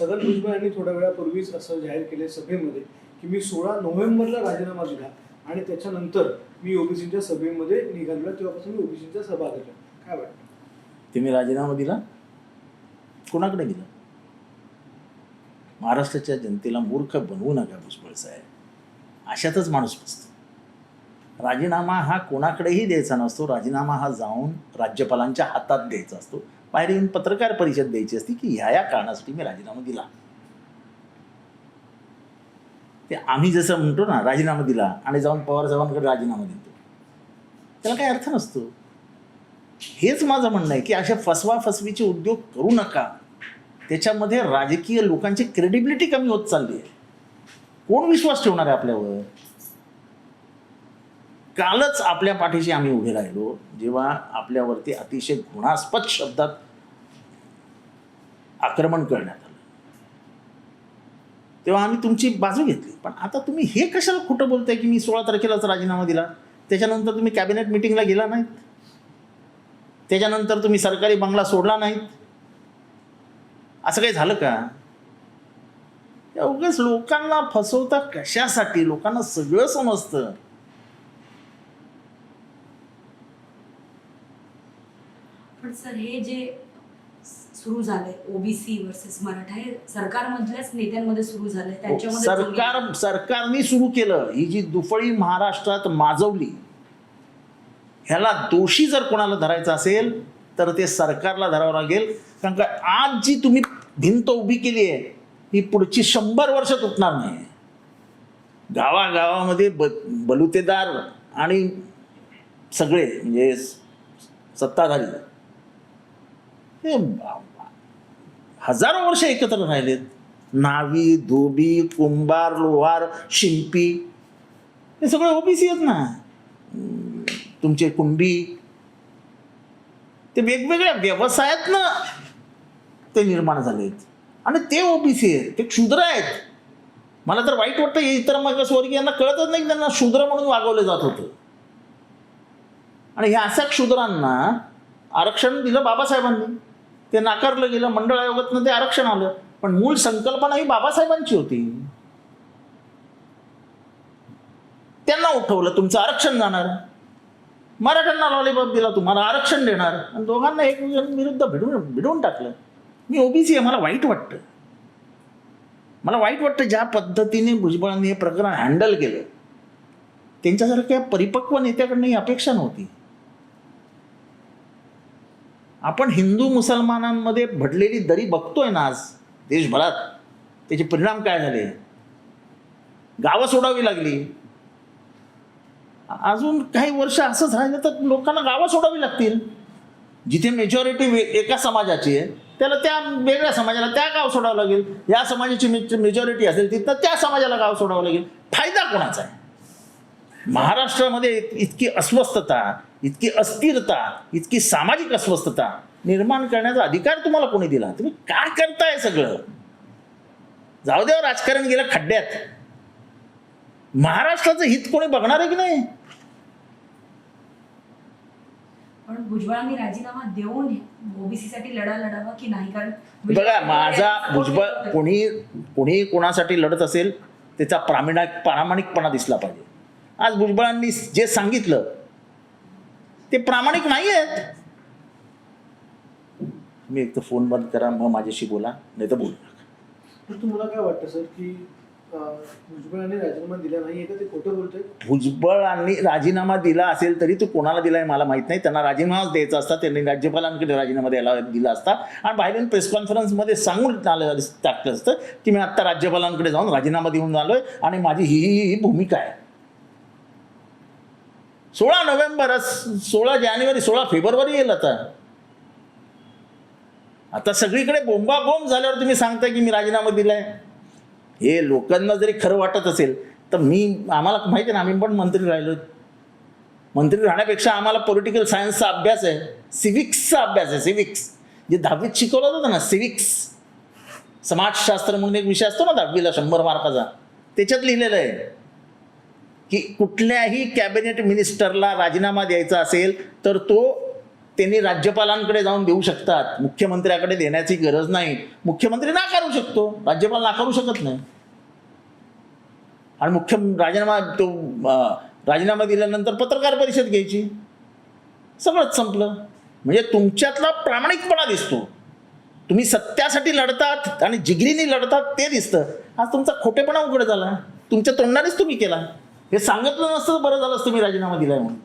छगन भुजबळ यांनी थोड्या वेळापूर्वीच असं जाहीर केले सभेमध्ये की मी सोळा नोव्हेंबरला राजीनामा दिला आणि त्याच्यानंतर मी ओबीसीच्या सभेमध्ये निघालो तेव्हापासून मी ओबीसीच्या सभा घेतल्या काय वाटतं? तुम्ही राजीनामा दिला? कोणाकडे दिला? महाराष्ट्राच्या जनतेला मूर्ख बनवू नका भुजबळ साहेब. अशातच माणूस बसतो. राजीनामा हा कोणाकडेही द्यायचा नसतो. राजीनामा हा जाऊन राज्यपालांच्या हातात द्यायचा असतो. बाहेर येऊन पत्रकार परिषद द्यायची असती की ह्या या कारणासाठी मी राजीनामा दिला. ते आम्ही जसं म्हणतो ना राजीनामा दिला आणि जाऊन पवार साहेबांकडे राजीनामा देतो. त्याला काही अर्थ नसतो. हेच माझं म्हणणं आहे की अशा फसवा फसवीचे उद्योग करू नका. त्याच्यामध्ये राजकीय लोकांची क्रेडिबिलिटी कमी होत चालली आहे. कोण विश्वास ठेवणार आहे आपल्यावर? कालच आपल्या पाठीशी आम्ही उभे राहिलो जेव्हा आपल्यावरती अतिशय घृणास्पद शब्दात आक्रमण करण्यात आलं. तेव्हा आम्ही तुमची बाजू घेतली. पण आता तुम्ही हे कशाला खोटं बोलताय की मी सोळा तारखेलाच राजीनामा दिला? त्याच्यानंतर तुम्ही कॅबिनेट मिटिंगला गेला नाहीत. त्याच्यानंतर तुम्ही सरकारी बंगला सोडला नाहीत. असं काही झालं का? उगाच लोकांना फसवता कशासाठी? लोकांना सगळं समजतं. पण सर हे जे सुरू झालंय. ओबीसी वर्सेस मराठा हे सरकारमधल्याच नेत्यांमध्ये सुरू झालंय. त्यांच्यामध्ये सरकार सरकारने सुरू केलं. ही जी दुफळी महाराष्ट्रात माजवली ह्याला दोषी जर कोणाला धरायचं असेल तर ते सरकारला धरावं लागेल. कारण का आज जी तुम्ही भिंत उभी केली आहे ही पुढची शंभर वर्ष तुटणार नाही. गावागावामध्ये ब बलुतेदार आणि सगळे म्हणजे सत्ताधारी हजारो वर्ष एकत्र राहिलेत. नावी धोबी कुंभार लोहार शिंपी. हे सगळे ओबीसी आहेत ना. तुमचे कुंभी. ते वेगवेगळ्या व्यवसायातनं ते निर्माण झालेत. आणि ते ओबीसी आहेत. ते क्षुद्र आहेत. मला तर वाईट वाटतं हे इतर मग स्वर्गीयांना कळतच नाही त्यांना शूद्र म्हणून वागवलं जात होतं. आणि ह्या अशा क्षुद्रांना आरक्षण दिलं बाबासाहेबांनी. ते नाकारलं गेलं मंडळ आयोगातनं ते आरक्षण आलं. पण मूळ संकल्पना ही बाबासाहेबांची होती. त्यांना उठवलं तुमचं आरक्षण जाणार. मराठ्यांना लॉलीपॉप दिला तुम्हाला आरक्षण देणार. आणि दोघांना एक विरुद्ध भिडून भिडवून टाकलं. मी ओबीसी आहे मला वाईट वाटतं. मला वाईट वाटतं ज्या पद्धतीने भुजबळांनी हे प्रकरण हँडल केलं. त्यांच्यासारख्या परिपक्व नेत्याकडनं ही अपेक्षा नव्हती. आपण हिंदू मुसलमानांमध्ये भडलेली दरी बघतोय ना आज देशभरात त्याचे परिणाम काय झाले? गावं सोडावी लागली. अजून काही वर्ष असंच राहिलं तर लोकांना गावं सोडावी लागतील. जिथे मेजॉरिटी एका समाजाची आहे त्याला त्या वेगळ्या समाजाला त्या गाव सोडावं लागेल. या समाजाची मेजॉरिटी असेल तिथं त्या समाजाला गाव सोडावं लागेल. फायदा कोणाचा आहे? महाराष्ट्रामध्ये इतकी अस्वस्थता इतकी अस्थिरता इतकी सामाजिक अस्वस्थता निर्माण करण्याचा अधिकार तुम्हाला कोणी दिला? तुम्ही काय करताय सगळं? जाऊ द्या राजकारण गेलं खड्ड्यात. महाराष्ट्राचं हित कोणी बघणार आहे की नाही? पण भुजबळांनी राजीनामा देऊन लढा लढावा की नाही? कारण बघा माझा भुजबळ कोणी कोणी कोणी कोणासाठी लढत असेल त्याचा प्रामाणिक प्रामाणिकपणा दिसला पाहिजे. आज भुजबळांनी जे सांगितलं ते प्रामाणिक नाही आहेत मी एक तर फोन बंद करा मग माझ्याशी बोला नाही तर बोलू नका. तुम्हाला काय वाटतं सर की अं, भुजबळ यांनी राजीनामा दिला नाही का? ते खोटं बोलतोय? भुजबळांनी राजीनामा दिला असेल तरी तो कोणाला दिलाय मला माहीत नाही. त्यांना राजीनामाच द्यायचा असता त्यांनी राज्यपालांकडे राजीनामा द्यायला दिला असता. आणि बाहेरून प्रेस कॉन्फरन्समध्ये सांगून आलं टाकलं असतं की मी आत्ता राज्यपालांकडे जाऊन राजीनामा देऊन आलोय आणि माझी ही ही ही भूमिका आहे. सोळा नोव्हेंबर सोळा जानेवारी सोळा फेब्रुवारी येईल आता. आता सगळीकडे बोंबाबोंब झाल्यावर तुम्ही सांगताय की मी राजीनामा दिलाय. हे लोकांना जरी खरं वाटत असेल तर मी आम्हाला माहिती आहे ना आम्ही पण मंत्री राहिलो. मंत्री राहण्यापेक्षा आम्हाला पॉलिटिकल सायन्सचा अभ्यास आहे सिविक्सचा अभ्यास आहे सिविक्स जे दहावीत शिकवलं होतं ना सिविक्स समाजशास्त्र म्हणून एक विषय असतो ना दहावीला शंभर मार्काचा. त्याच्यात लिहिलेलं आहे. की कुठल्याही कॅबिनेट मिनिस्टरला राजीनामा द्यायचा असेल तर तो त्यांनी राज्यपालांकडे जाऊन देऊ शकतात. मुख्यमंत्र्याकडे देण्याची गरज नाही. मुख्यमंत्री नाकारू शकतो. राज्यपाल नाकारू शकत नाही. आणि मुख्य राजीनामा तो राजीनामा दिल्यानंतर पत्रकार परिषद घ्यायची. सगळंच संपलं. म्हणजे तुमच्यातला प्रामाणिकपणा दिसतो. तुम्ही सत्यासाठी लढतात आणि जिगरीने लढतात ते दिसतं. आज तुमचा खोटेपणा उघड झाला. तुमच्या तोंडानेच तुम्ही केला. हे सांगितलं नसतं बरं झालं असतं मी राजीनामा दिलाय म्हणून.